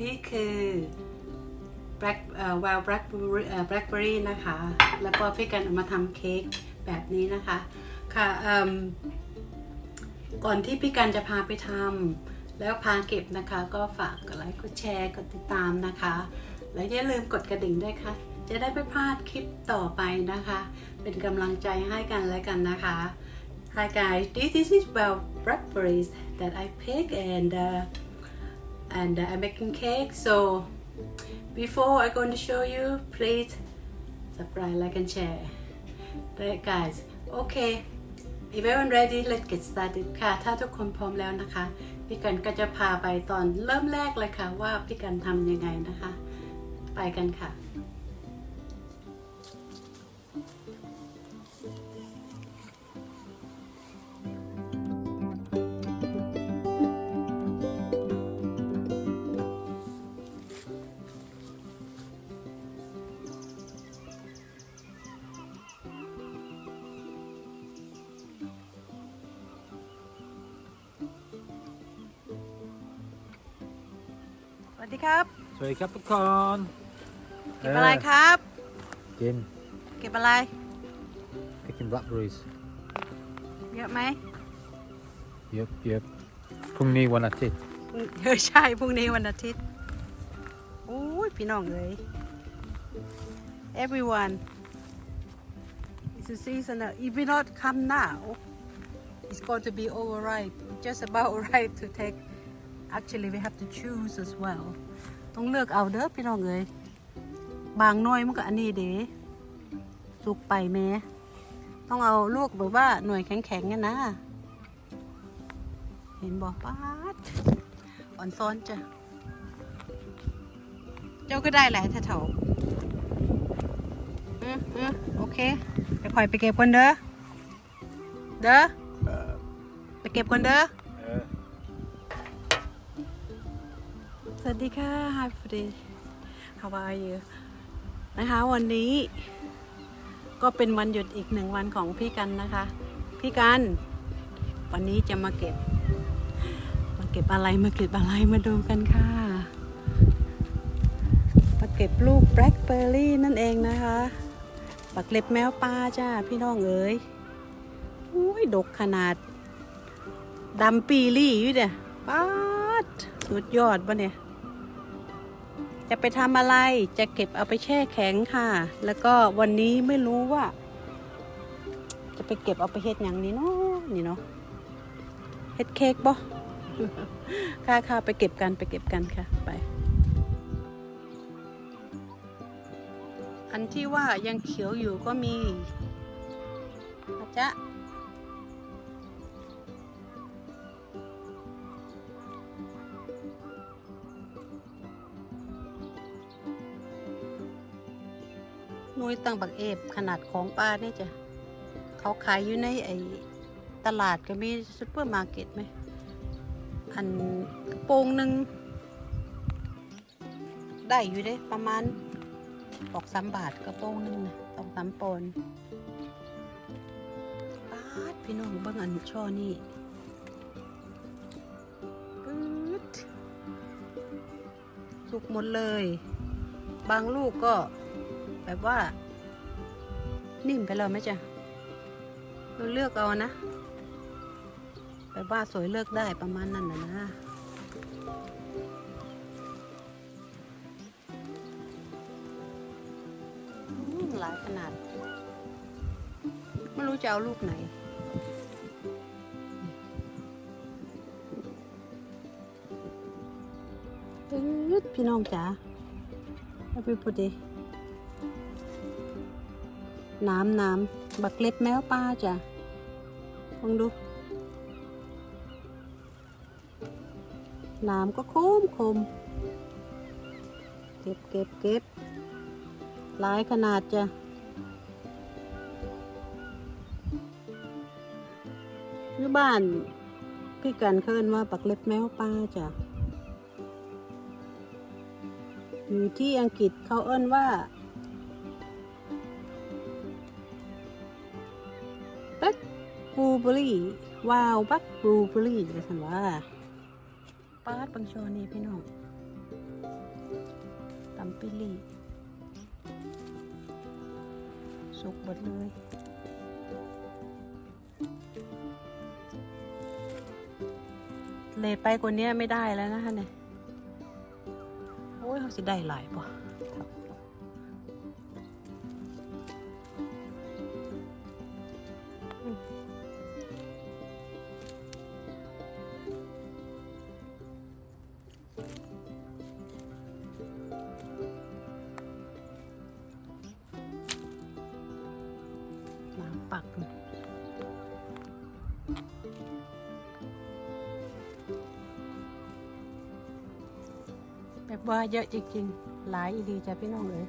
นี่คือ black เอ่อ wild blackberry เอ่อ blackberry นะคะ แล้วก็พี่กันเอามาทำเค้กแบบนี้นะคะ ค่ะเอิ่มก่อนที่พี่กันจะพาไปทำแล้วพาเก็บนะคะ ก็ฝากกดไลค์กดแชร์กดติดตามนะคะ และอย่าลืมกดกระดิ่งด้วยค่ะ จะได้ไม่พลาดคลิปต่อไปนะคะ เป็นกำลังใจให้กันและกันนะคะ Hi guys, this, this is well blackberries that I pick and uh, and uh, I'm making cake. So before I'm going to show you, please subscribe, like, and share. Right, guys. Okay. If everyone ready, let's get started ค่ะ ถ้าทุกคนพร้อมแล้วนะคะ พี่กันก็จะพาไปตอนเริ่มแรกเลยค่ะว่าพี่กันทำยังไงนะคะ ไปกันค่ะ วัสดีครับ สวัสดีครับทุกคนเก็บอะไรครับ กิน เก็บอะไรไปกิน blackberries เยอะไหมเยอะเยอะพรุ่งนี้วันอาทิตย์พรุ่งเออใช่พรุ่งนี้วันอาทิตย์โอ้ยพี่น้องเลย everyone it's a seasonal if we not come now it's going to be overripe just about ripe to take actually we have to choose as well ต้องเลือกเอาเด้อพี่น้องเลยบางหน่วยมันก็อันนี้เด้สุกไปแม่ต้องเอาลูกแบบว่าหน่วยแข็งๆเนี่ยนะ เห็นบอกป้าดอ่อนซ้อนจ้ะ เจ้าก็ได้หลายเท่าๆอืออือโอเคไปคอยไปเก็บกันเด้อ เด้อไปเก็บกันเด้อ วัสดีค่ะ Hi f r e e How are you นะคะ วันนี้ก็เป็นวันหยุดอีกหนึ่งวันของพี่กันนะคะ พี่กัน วันนี้จะมาเก็บ มาเก็บอะไรมาเก็บอะไรมาดูกันค่ะ มาเก็บลูกแบล็คเบอร์รี่นั่นเองนะคะปักเล็บแมวป่าจ้าพี่น้องเอ๋ยอุ้ยดกขนาดดำปีรี่อยู่เนี่ยป๊าดสุดยอดปะเนี่ย จะไปทำอะไรจะเก็บเอาไปแช่แข็งค่ะ แล้วก็วันนี้ไม่รู้ว่า จะไปเก็บเอาไปเฮ็ดอย่างนี้เนาะนี่เนาะเฮ็ดเค้กบ่ค่ะค่ะไปเก็บกันไปเก็บกันค่ะไป อันที่ว่ายังเขียวอยู่ก็มีอาจ๊ะ นุ้ยตั้งบักเอฟขนาดของป้านี่จ้ะเขาขายอยู่ในไอตลาดก็มีซูเปอร์มาร์เก็ตไหม อันกระโปรงหนึ่งได้อยู่เด้ประมาณสองสามบาทกระโปรงหนึ่งนะสองสามปอนด์ป้าดพี่น้องเบิ่งอันช่อนี่ปื๊ดสุกหมดเลย บางลูกก็ แบบว่า นิ่มไปแล้วไหมจ๊ะเราเลือกเอานะ แบบว่าสวยเลือกได้ประมาณนั้นนะนะหลายขนาด ไม่รู้จะเอาลูกไหนตึ๊ดพี่น้องจ๋า everybody น้ำน้ำบักเล็บแมวป้าจ้ะลองดู น้ำก็คมคมเก็บเก็บเก็บหลายขนาดจ้ะอยู่บ้านพี่กันเคินว่าปักเล็บแมวป้าจ้ะอยู่ที่อังกฤษเขาเอิ้นว่า บลูเบอรี่วาวบ็กบลูเบอรี่เลยสันว่าปาดบางชอนี่พี่น้องตำปิลี่สุกหมดเลยเลทไปกว่านี้ไม่ได้แล้วนะคะเนี่ย โอ้ยเขาสิได้หลายป่ะ น้ำปักแบบว่าเยอะจริงๆ หลายอีดีจ้ะพี่น้องเลย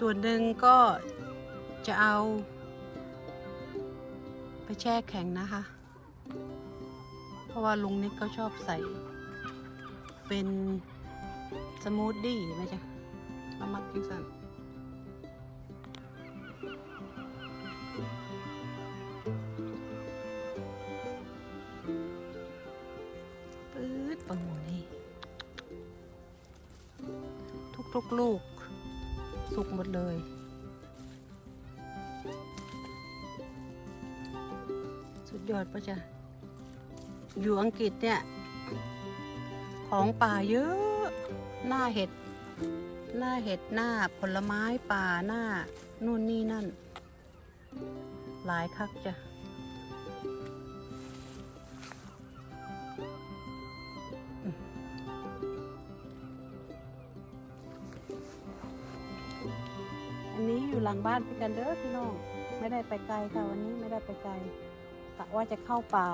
ส่วนหนึ่งก็จะเอา ไปแช่แข็งนะคะ เพราะว่าลุงนิดก็ชอบใส่ เป็นสมูทดี้ไหมจ๊ะมามักกินสัน สุดยอดปะจ๊ะอยู่อังกฤษเนี่ย ของป่าเยอะ หน้าเห็ด หน้าเห็ดหน้าผลไม้ป่าหน้านู่นนี่นั่น หลายคักจ้ะอันนี้อยู่หลังบ้านพี่กันเด้อพี่น้อง ไม่ได้ไปไกลค่ะวันนี้ไม่ได้ไปไกล กะว่าจะเข้าป่า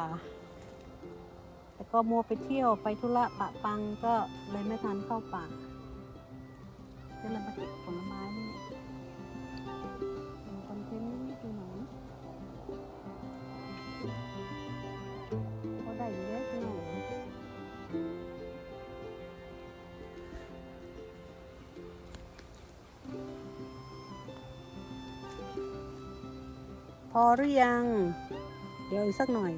แต่ก็มัวไปเที่ยวไปธุระปะปังก็เลยไม่ทันเข้าป่าก็เลยมาเก็บผลไม้นี่เป็นคอนเทนต์นิดหน่อยก็ได้อยู่เด้อพี่น้องพอหรือยัง ดี๋ยวอีกสักหน่อย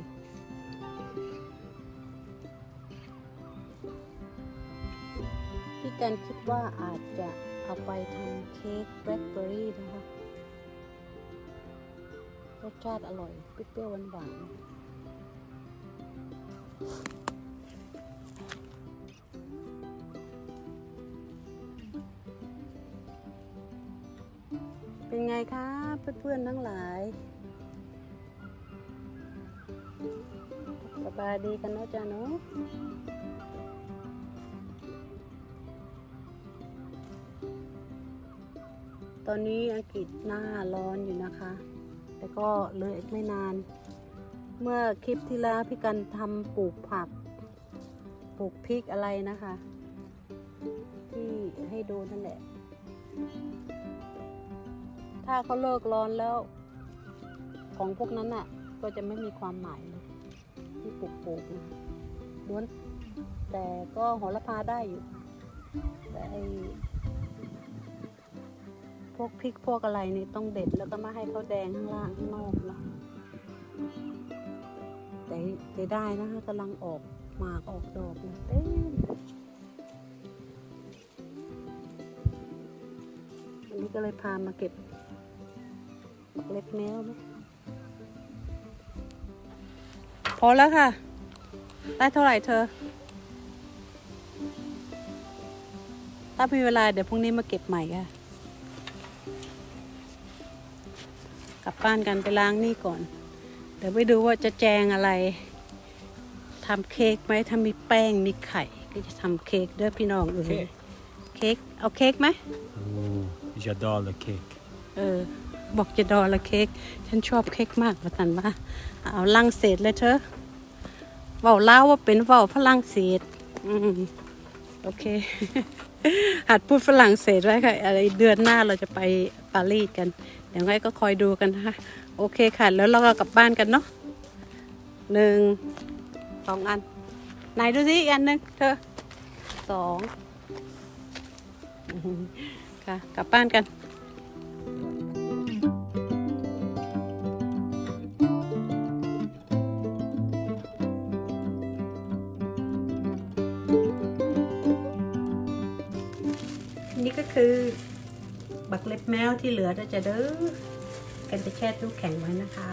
พี่กันคิดว่าอาจจะเอาไปทำเค้กแบล็คเบอร์รี่นะคะรสชาติอร่อยเปรี้ยวๆหวานๆเป็นไงคะเพื่อนๆทั้งหลาย สบายดีกันเนาะจ๊ะเนาะตอนนี้อังกฤษหน้าร้อนอยู่นะคะ แต่ก็เลยอีกไม่นาน เมื่อคลิปที่แล้วพี่กันทำปลูกผัก ปลูกพริกอะไรนะคะ ที่ให้ดูนั่นแหละ ถ้าเขาเลิกร้อนแล้ว ของพวกนั้นน่ะ ก็จะไม่มีความหมายเลย ที่ปลูกปลูกนะล้วน แต่ก็โหระพาได้อยู่ แต่ไอพวกพริกพวกอะไรนี่ต้องเด็ดแล้วก็มาให้เขาแดงข้างล่างข้างนอกนะแต่แต่ได้นะคะกำลังออกหมากออกดอกเลยเต็มอันนี้ก็เลยพามาเก็บเล็บแมวไห พอแล้วค่ะ ได้เท่าไหร่เธอ ถ้ามีเวลาเดี๋ยวพรุ่งนี้มาเก็บใหม่ค่ะ กลับบ้านกันไปล้างนี่ก่อน เดี๋ยวไปดูว่าจะแจงอะไรทำเค้กไหมถ้ามีแป้งมีไข่ ก็จะทำเค้กเด้อพี่น้องเออเค้กเค้กเอาเค้กไหม Oh, j'adore le cake. เออ บอกจะดอละเค้กฉันชอบเค้กมากประตันว่าเอาลังเศสเลยเธอเว่าเล่าว่าเป็นเว่าฝรั่งเศสอืมโอเค หัดพูดฝรั่งเศสไว้ค่ะ อะไรเดือนหน้าเราจะไปปารีสกันเดี๋ยวไงก็คอยดูกันนะคะโอเคค่ะ แล้วเราก็กลับบ้านกันเนาะหนึ่งสองอันไหนดูสิอีกอันหนึ่งเธอสองค่ะ กลับบ้านกัน ก็คือ บักเล็บแมวที่เหลือจะเด้อกันจะแช่ตู้แข็งไว้นะคะ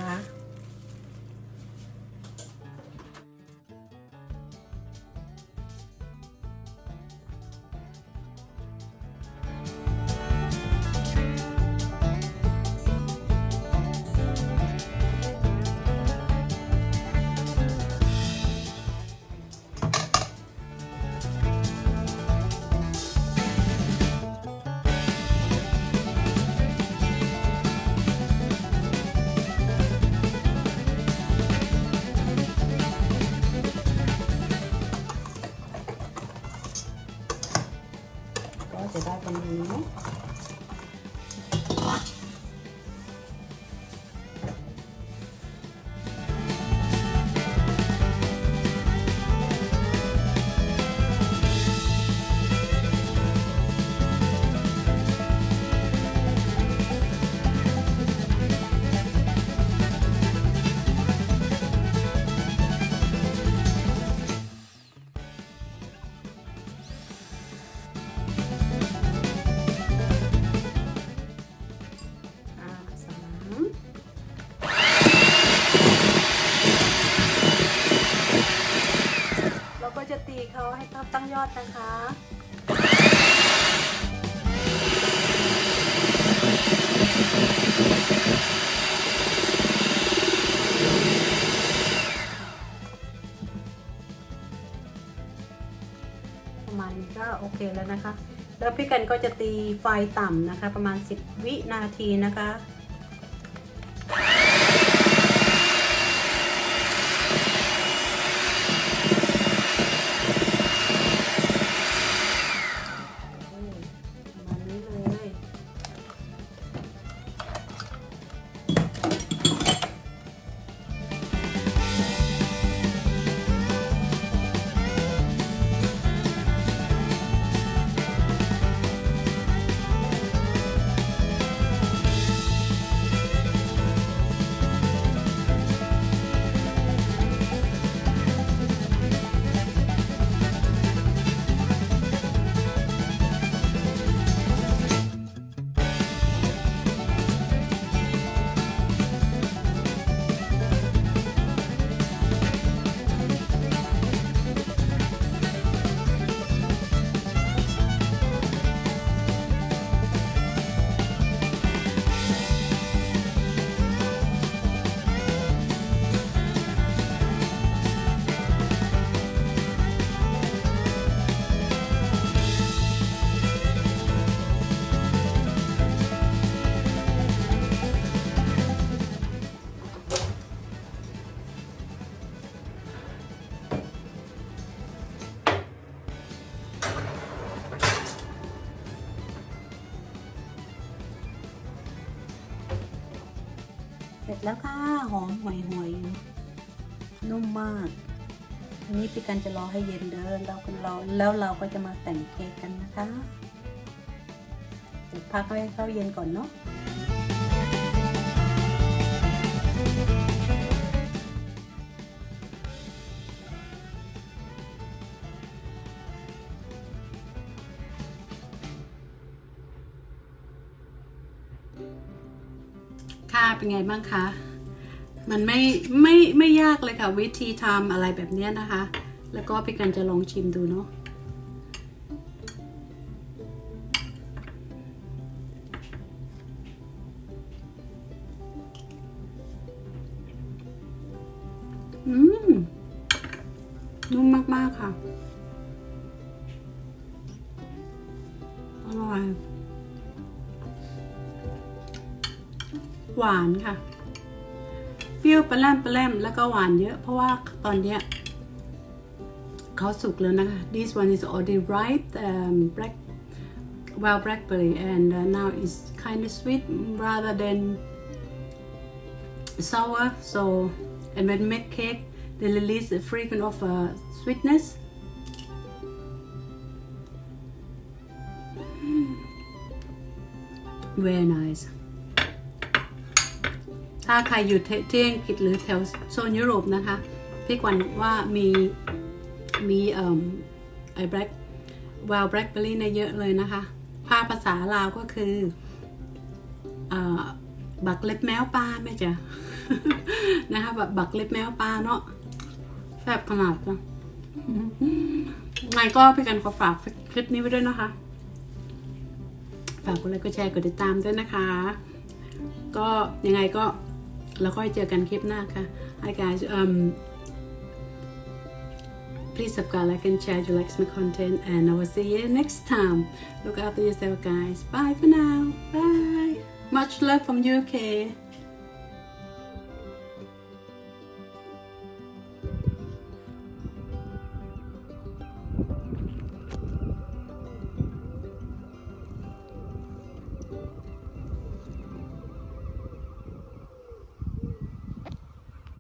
เขาให้เขาตั้งยอดนะคะประมาณนี้ก็โอเคแล้วนะคะ แล้วพี่กันก็จะตีไฟต่ำนะคะ ประมาณ 10 วินาทีนะคะ นุ่มมาก อันนี้พี่กันจะรอให้เย็นเดินเรากันรอแล้วเราก็จะมาแต่งเค้กกันนะคะเดี๋ยวพักให้เขาเย็นก่อนเนาะค่ะเป็นไงบ้างคะ มันไม่ไม่ไม่ยากเลยค่ะ วิธีทำอะไรแบบเนี้ยนะคะ แล้วก็พี่กันจะลองชิมดูเนาะ ปรี้ยวปลาแรมปลาแรมแล้วก็หวานเยอะ เพราะว่าตอนเนี้ยเขาสุกแล้วนะคะ this one is already ripe um, black wild blackberry and uh, now it's kind of sweet rather than sour so and when make cake they release a frequent of uh, sweetness very nice ถ้าใครอยู่เทที่อังกฤษหรือแถวโซนยุโรปนะคะ พี่กวันว่ามีมีเอ่อไอ้แบล็กว l ลแบล็คเบอร์รี่เนี่ยเยอะเลยนะคะหผ้าภาษาลาวก็คือเอ่อบักเล็บแมวปลาแม่จ๊ะนะคะแบบบักเล็บแมวปลาเนาะแซ่บขนาดจ้ะไงก็พี่กันขอฝากคลิปนี้ไว้ด้วยนะคะ ฝากกดไลค์กดแชร์กดติดตามด้วยนะคะ ก็ยังไงก็ แล้วค่อยเจอกันคลิปหน้าค่ะ Hi guys um please subscribe like and share you like my content and I will see you next time look after yourself guys bye for now bye much love from UK